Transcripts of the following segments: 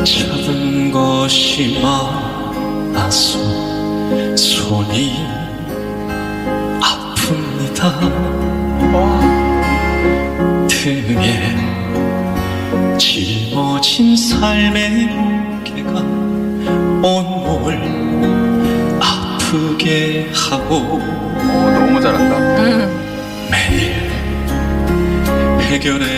오지 마소 손이 아픕니다 등에 짊어진 삶의 무게가 온몸을 아프게 하고 어, 너무 잘한다. 매일 해결해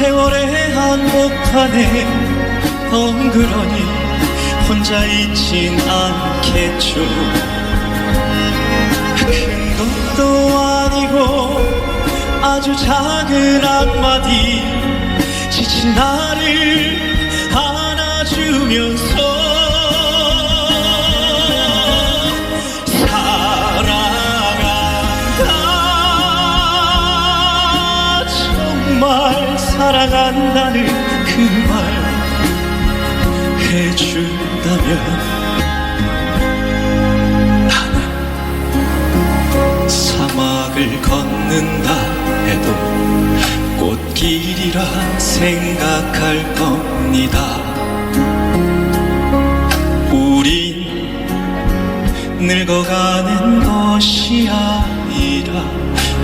세월의 한복판에 덩그러니 혼자 있진 않겠죠. 큰 것도 아니고 아주 작은 한마디 지친 나를 안아주면서 사랑한다는 그 말 해준다면 나는 사막을 걷는다 해도 꽃길이라 생각할 겁니다. 우린 늙어가는 것이 아니라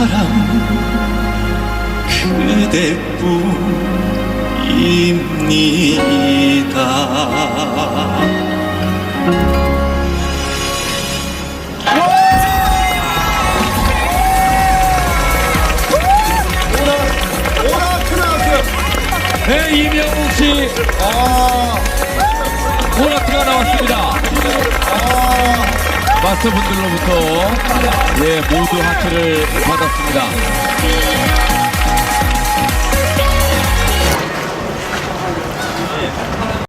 사람 그대뿐입니다. 오라크 나왔어요. 네, 이명웅 씨. 오 마스터분들로부터 예, 모두 하트를 받았습니다.